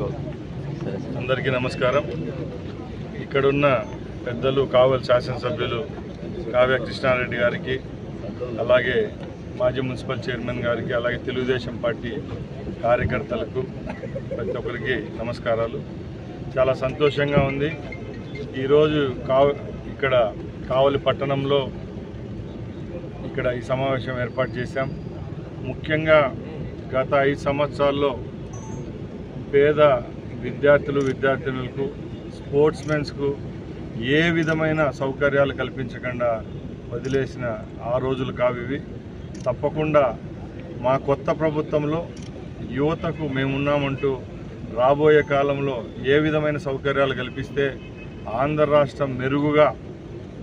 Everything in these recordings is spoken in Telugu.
అందరికీ నమస్కారం. ఇక్కడున్న పెద్దలు కావల్ శాసనసభ్యులు కావ్య కృష్ణారెడ్డి గారికి అలాగే మాజీ మున్సిపల్ చైర్మన్ గారికి అలాగే తెలుగుదేశం పార్టీ కార్యకర్తలకు ప్రతి ఒక్కరికి నమస్కారాలు. చాలా సంతోషంగా ఉంది. ఈరోజు కావ ఇక్కడ కావలి పట్టణంలో ఇక్కడ ఈ సమావేశం ఏర్పాటు చేశాం. ముఖ్యంగా గత ఐదు సంవత్సరాల్లో పేద విద్యార్థులు విద్యార్థినులకు స్పోర్ట్స్మెన్స్కు ఏ విధమైన సౌకర్యాలు కల్పించకుండా వదిలేసిన ఆ రోజులు కావివి తప్పకుండా మా కొత్త ప్రభుత్వంలో యువతకు మేమున్నామంటూ రాబోయే కాలంలో ఏ విధమైన సౌకర్యాలు కల్పిస్తే ఆంధ్ర రాష్ట్రం మెరుగుగా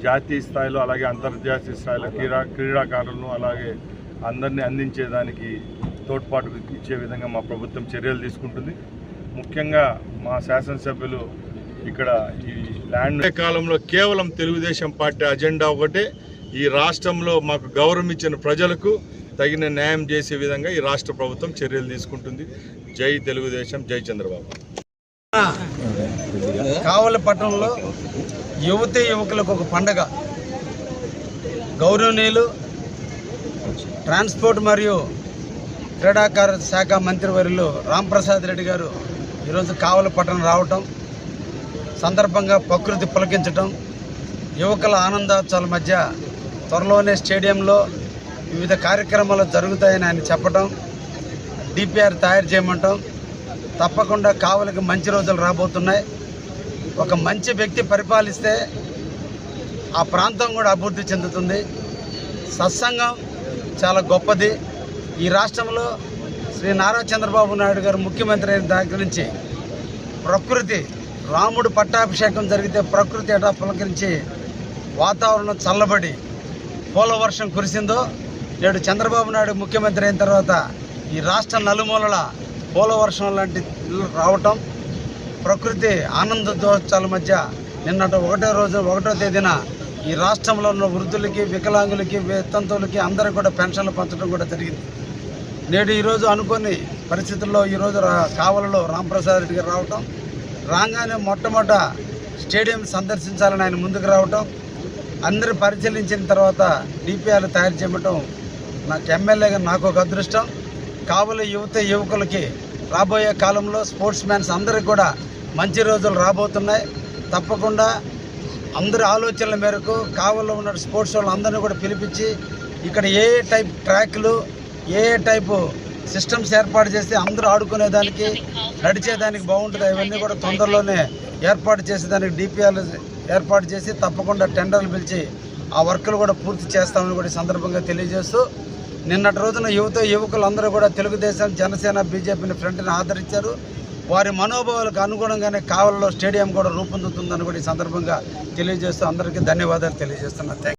జాతీయ స్థాయిలో అలాగే అంతర్జాతీయ స్థాయిలో క్రీడా క్రీడాకారులను అలాగే అందరినీ అందించేదానికి తోడ్పాటు ఇచ్చే విధంగా మా ప్రభుత్వం చర్యలు తీసుకుంటుంది. ముఖ్యంగా మా శాసనసభ్యులు ఇక్కడ ఈ ల్యాండ్ కాలంలో కేవలం తెలుగుదేశం పార్టీ అజెండా ఒకటే. ఈ రాష్ట్రంలో మాకు గౌరవం ఇచ్చిన ప్రజలకు తగిన న్యాయం చేసే విధంగా ఈ రాష్ట్ర ప్రభుత్వం చర్యలు తీసుకుంటుంది. జై తెలుగుదేశం జై చంద్రబాబు. కావలి పట్టణంలో యువతి యువకులకు ఒక పండగ. గౌరవనీయులు ట్రాన్స్పోర్ట్ మరియు క్రీడాకార శాఖ మంత్రివర్యులు రాంప్రసాద్ రెడ్డి గారు ఈరోజు కావలి పట్టణం రావటం సందర్భంగా ప్రకృతి పులకించటం యువకుల ఆనందోత్సవాల మధ్య త్వరలోనే స్టేడియంలో వివిధ కార్యక్రమాలు జరుగుతాయని ఆయన చెప్పటం డిపిఆర్ తయారు చేయమంటాం తప్పకుండా కావలికి మంచి రోజులు రాబోతున్నాయి. ఒక మంచి వ్యక్తి పరిపాలిస్తే ఆ ప్రాంతం కూడా అభివృద్ధి చెందుతుంది. సత్సంగం చాలా గొప్పది. ఈ రాష్ట్రంలో శ్రీ నారా చంద్రబాబు నాయుడు గారు ముఖ్యమంత్రి అయిన దగ్గర నుంచి ప్రకృతి రాముడు పట్టాభిషేకం జరిగితే ప్రకృతి ఎటా పులకరించి వాతావరణం చల్లబడి పూల వర్షం కురిసిందో నేడు చంద్రబాబు నాయుడు ముఖ్యమంత్రి అయిన తర్వాత ఈ రాష్ట్ర నలుమూలల పూల వర్షం లాంటి రావటం ప్రకృతి ఆనందోత్సవాల మధ్య నిన్నట ఒకటో రోజు ఒకటో తేదీన ఈ రాష్ట్రంలో ఉన్న వృద్ధులకి వికలాంగులకి వితంతువులకి అందరికీ కూడా పెన్షన్లు పంచడం కూడా జరిగింది. నేడు ఈరోజు అనుకోని పరిస్థితుల్లో ఈరోజు రా- కావలలో రాంప్రసాద్ రెడ్డి గారు రావటం రాగానే మొట్టమొదట స్టేడియం సందర్శించాలని ఆయన ముందుకు రావటం అందరు పరిశీలించిన తర్వాత డిపిఆర్లు తయారు చేయటం నాకు ఎమ్మెల్యేగా నాకు ఒక అదృష్టం. కావలి యువత యువకులకి రాబోయే కాలంలో స్పోర్ట్స్ మ్యాన్స్ అందరికి కూడా మంచి రోజులు రాబోతున్నాయి. తప్పకుండా అందరి ఆలోచనల మేరకు కావల్లో ఉన్న స్పోర్ట్స్ వాళ్ళు అందరినీ కూడా పిలిపించి ఇక్కడ ఏ ఏ టైప్ ట్రాక్లు ఏ ఏ టైపు సిస్టమ్స్ ఏర్పాటు చేస్తే అందరూ ఆడుకునేదానికి నడిచేదానికి బాగుంటుంది? అవన్నీ కూడా తొందరలోనే ఏర్పాటు చేసేదానికి డిపిఆర్లు ఏర్పాటు చేసి తప్పకుండా టెండర్లు పిలిచి ఆ వర్కులు కూడా పూర్తి చేస్తామని కూడా సందర్భంగా తెలియజేస్తూ నిన్నటి రోజున యువత యువకులందరూ కూడా తెలుగుదేశం జనసేన బీజేపీని ఫ్రంట్ని ఆదరించారు. వారి మనోభావాలకు అనుగుణంగానే కావలలో స్టేడియం కూడా రూపొందుతుందని కూడా ఈ సందర్భంగా తెలియజేస్తూ అందరికీ ధన్యవాదాలు తెలియజేస్తున్నా. థ్యాంక్